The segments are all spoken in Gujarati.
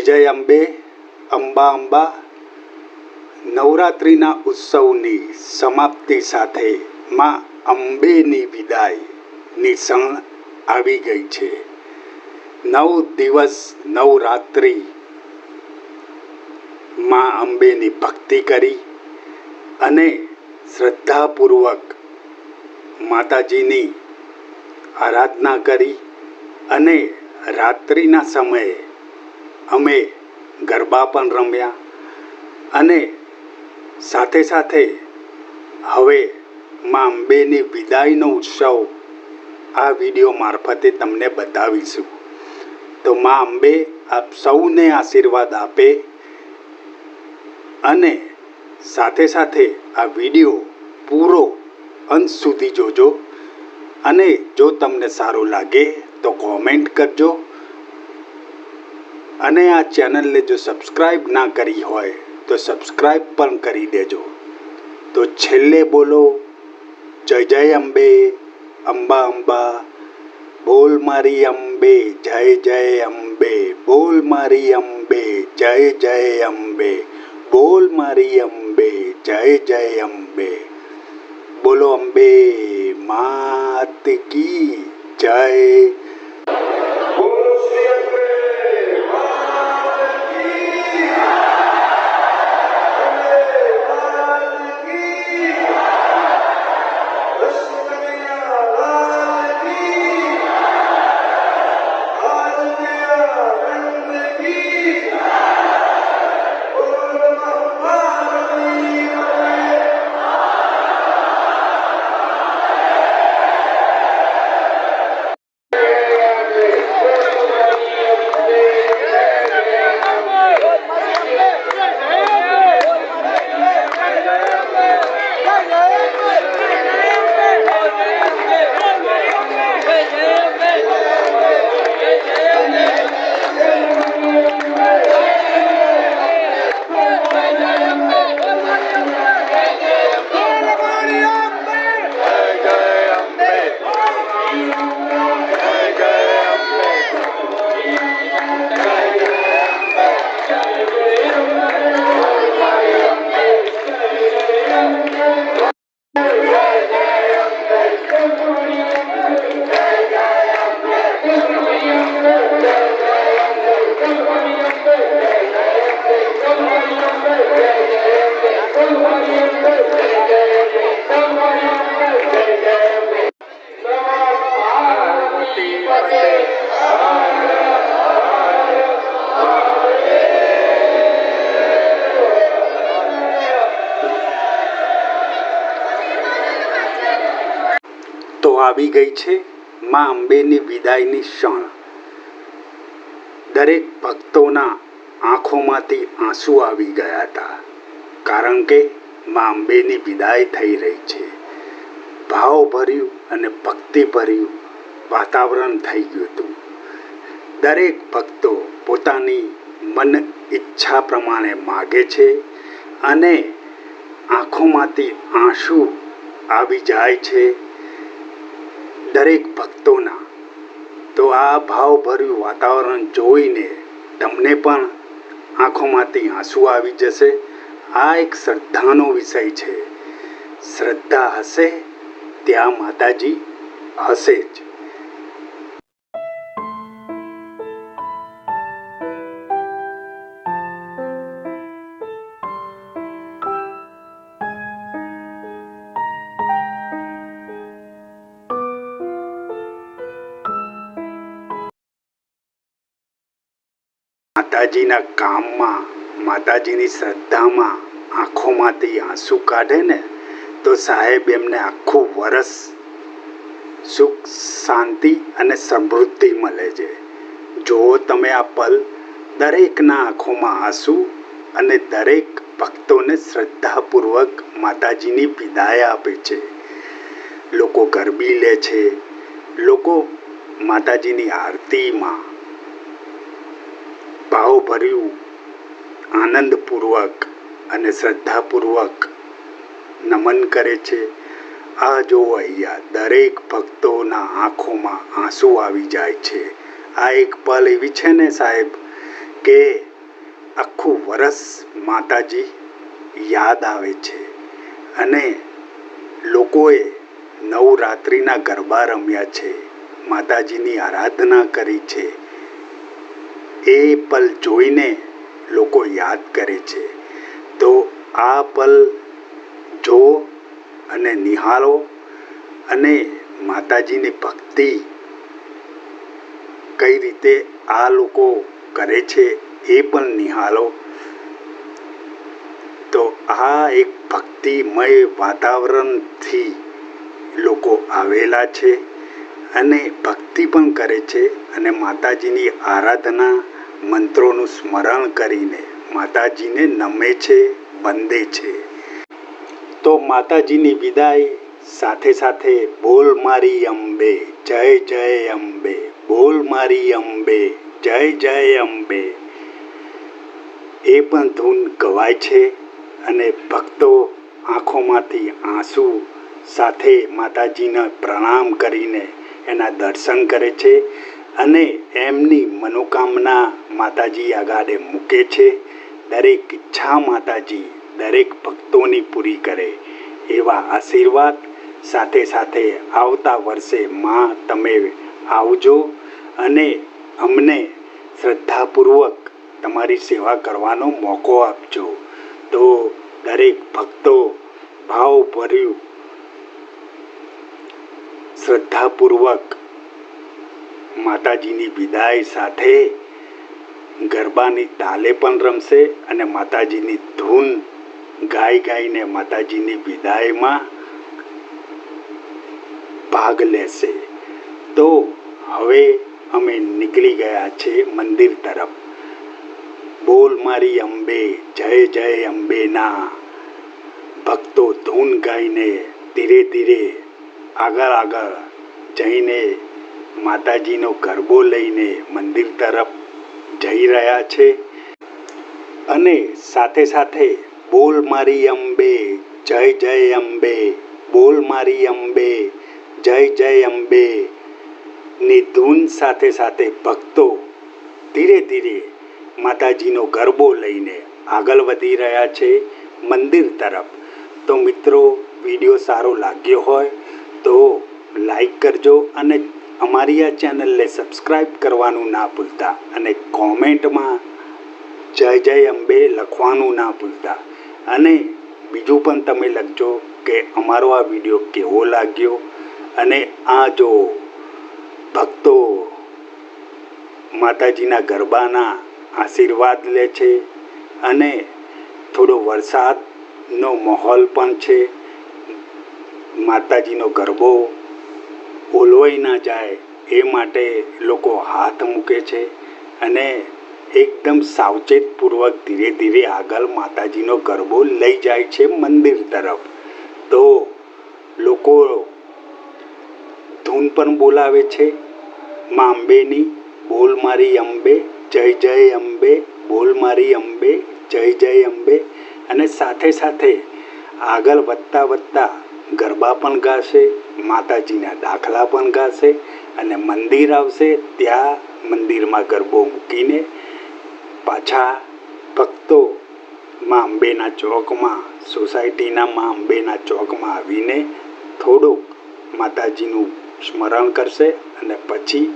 જય અંબે, અંબા અંબા. નવરાત્રિના ઉત્સવની સમાપ્તિ સાથે માં અંબેની વિદાયની ક્ષણ આવી ગઈ છે. નવ દિવસ નવરાત્રિ. માં અંબેની ભક્તિ કરી અને શ્રદ્ધાપૂર્વક માતાજીની આરાધના કરી અને રાત્રિના સમયે અમે ગરબા પણ રમ્યા અને સાથે સાથે હવે મા અંબેની વિદાયનો ઉત્સવ આ વીડિયો મારફતે તમને બતાવીશું. તો મા અંબે આપ સૌને આશીર્વાદ આપે અને સાથે સાથે આ વીડિયો પૂરો અંત સુધી જોજો અને જો તમને સારું લાગે તો કોમેન્ટ કરજો. અને આ ચેનલને જો સબસ્ક્રાઈબ ના કરી હોય, તો સબસ્ક્રાઈબ પણ કરી દેજો. તો છેલ્લે બોલો, જય જય અંબે, અંબા અંબા, બોલ મારી અંબે, જય જય અંબે, બોલ મારી અંબે, જય જય અંબે, બોલ મારી અંબે, જય જય અંબે. બોલો અંબે, માત કી જય. તો આવી ગઈ છે માં અંબેની વિદાયની ક્ષણ. દરેક ભક્તોના આંખોમાંથી આંસુ આવી ગયા હતા, કારણ કે માં અંબેની વિદાય થઈ રહી છે. ભાવભર્યું અને ભક્તિભર્યું વાતાવરણ થઈ ગયું હતું. દરેક ભક્તો પોતાની મન ઈચ્છા પ્રમાણે માગે છે અને આંખોમાંથી આંસુ આવી જાય છે દરેક ભક્તોના, તો આ ભાવભર્યું વાતાવરણ જોઈને તમને પણ આંખોમાંથી આંસુ આવી જશે. આ એક શ્રદ્ધાનો વિષય છે. શ્રદ્ધા હશે, ત્યાં માતાજી હશે જ. માતાજીના કામમાં, માતાજીની શ્રદ્ધામાં આંખોમાંથી આંસુ કાઢે ને, તો સાહેબ એમને આખું વરસ સુખ, શાંતિ અને સમૃદ્ધિ મળે છે. જો તમે આ પલ દરેકના આંખોમાં આંસુ અને દરેક ભક્તોને શ્રદ્ધાપૂર્વક માતાજીની વિદાય આપે છે. લોકો ગરબી લે છે. લોકો માતાજીની આરતીમાં ભાવભર્યું આનંદપૂર્વક અને શ્રદ્ધાપૂર્વક નમન કરે છે. આ જો અહીંયા દરેક ભક્તોના આંખોમાં આંસુ આવી જાય છે. આ એક પલ એવી છે ને સાહેબ કે આખું વરસ માતાજી યાદ આવે છે અને લોકોએ નવરાત્રિના ગરબા રમ્યા છે. માતાજીની આરાધના કરી છે. એ પલ જોઈને લોકો યાદ કરે છે. તો આ પલ જો અને નિહાળો અને માતાજીની ભક્તિ કઈ રીતે આ લોકો કરે છે એ પણ નિહાળો. તો આ એક ભક્તિમય વાતાવરણથી લોકો આવેલા છે. અને ભક્તિ પણ કરે છે અને માતાજીની આરાધના મંત્રોનું સ્મરણ કરીને માતાજીને નમે છે વંદે છે. તો માતાજીની વિદાય સાથે સાથે બોલ મારી અંબે, જય જય અંબે, બોલ મારી અંબે, જય જય અંબે. એ પણ ધૂન ગવાય છે અને ભક્તો આંખોમાંથી આંસુ સાથે માતાજીને પ્રણામ કરીને એના દર્શન કરે છે અને એમની મનોકામના માતાજી આગાડે મૂકે છે. દરેક ઈચ્છા માતાજી દરેક ભક્તોની પૂરી કરે એવા આશીર્વાદ સાથે સાથે આવતા વર્ષે માં તમે આવજો અને અમને શ્રદ્ધાપૂર્વક તમારી સેવા કરવાનો મોકો આપજો. તો દરેક ભક્તો ભાવભર્યું શ્રદ્ધાપૂર્વક માતાજીની વિદાય સાથે ગરબાની તાલે પણ રમશે અને માતાજીની ધૂન ગાઈ ગાઈને માતાજીની વિદાયમાં ભાગ લેશે. તો હવે અમે નીકળી ગયા છે મંદિર તરફ. બોલ મારી અંબે, જય જય અંબેના. ભક્તો ધૂન ગાઈને ધીરે ધીરે આગળ આગળ જઈને માતાજીનો ગરબો લઈને મંદિર તરફ જઈ રહ્યા છે અને સાથે સાથે બોલ મારી અંબે, જય જય અંબે, બોલ મારી અંબે, જય જય અંબે. ની ધૂન સાથે સાથે ભક્તો ધીરે ધીરે માતાજીનો ગરબો લઈને આગળ વધી રહ્યા છે મંદિર તરફ. તો મિત્રો, વીડિયો સારો લાગ્યો હોય તો લાઈક કરજો અને અમારી આ ચેનલને સબસ્ક્રાઈબ કરવાનું ના ભૂલતા અને કોમેન્ટમાં જય જય અંબે લખવાનું ના ભૂલતા. અને બીજું પણ તમે લખજો કે અમારો આ વીડિયો કેવો લાગ્યો અને આ જો ભક્તો માતાજીના ગરબાના આશીર્વાદ લે છે અને થોડો વરસાદનો માહોલ પણ છે. માતાજીનો ગરબો ઓલવાઈ ના જાય એ માટે લોકો હાથ મૂકે છે અને એકદમ સાવચેતપૂર્વક ધીરે ધીરે આગળ માતાજીનો ગરબો લઈ જાય છે મંદિર તરફ. તો લોકો ધૂન પણ બોલાવે છે. મા અંબેની, બોલ મારી અંબે, જય જય અંબે, બોલ મારી અંબે, જય જય અંબે. અને સાથે સાથે આગળ વધતા વધતા ગરબા પણ ગાશે, માતાજીના દાખલા પણ ગાશે અને મંદિર આવશે, ત્યાં મંદિરમાં ગરબો મૂકીને પાછા ભક્તો મા અંબેના ચોકમાં, સોસાયટીના માં અંબેના ચોકમાં આવીને થોડુંક માતાજીનું સ્મરણ કરશે અને પછી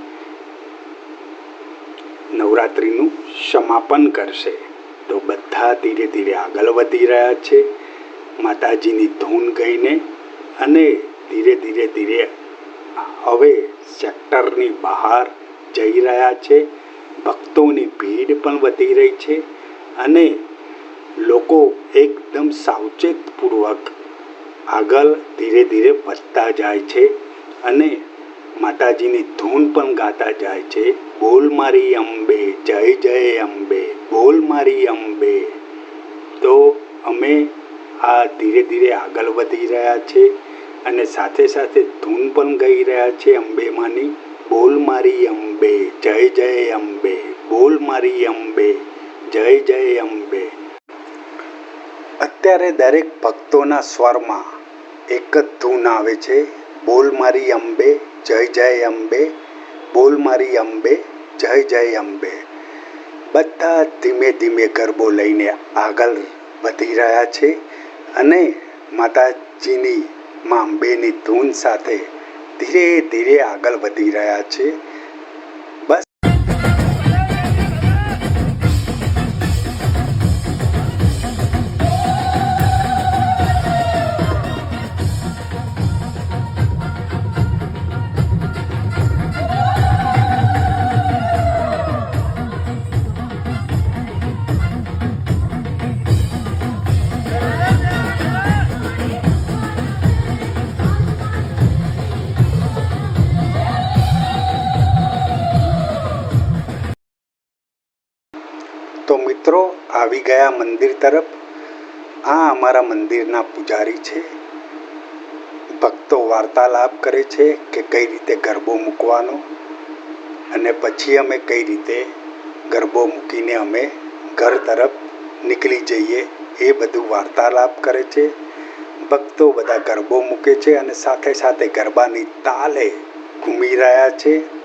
નવરાત્રિનું સમાપન કરશે. તો બધા ધીરે ધીરે આગળ વધી રહ્યા છે. માતાજીની ધૂન ગઈને અને ધીરે ધીરે ધીરે હવે સેક્ટરની બહાર જઈ રહ્યા છે. ભક્તોની ભીડ પણ વધી રહી છે અને લોકો એકદમ સાવચેતપૂર્વક આગળ ધીરે ધીરે વધતા જાય છે અને માતાજીની ધૂન પણ ગાતા જાય છે. બોલ મારી અંબે, જય જય અંબે, બોલ મારી અંબે. તો અમે આ ધીરે ધીરે આગળ વધી રહ્યા છે અને સાથે સાથે ધૂન પણ ગાઈ રહ્યા છે અંબેમાંની બોલ મારી અંબે, જય જય અંબે, બોલ મારી અંબે, જય જય અંબે. અત્યારે દરેક ભક્તોના સ્વરમાં એક જ ધૂન આવે છે. બોલ મારી અંબે, જય જય અંબે, બોલ મારી અંબે, જય જય અંબે. બધા ધીમે ધીમે ગરબો લઈને આગળ વધી રહ્યા છે. અને માતાજીની મા અંબેની ધૂન સાથે ધીરે ધીરે આગળ વધી રહ્યા છે. આવી ગયા મંદિર તરફ? આ અમારા મંદિરના પૂજારી છે. ભક્તો વાર્તાલાપ કરે છે કે કઈ રીતે ગરબો મૂકવાનો અને પછી અમે કઈ રીતે ગરબો મૂકીને અમે ઘર તરફ નીકળી જઈએ એ બધું વાર્તાલાપ કરે છે. ભક્તો બધા ગરબો મૂકે છે અને સાથે સાથે ગરબાની તાલે ઘૂમી રહ્યા છે.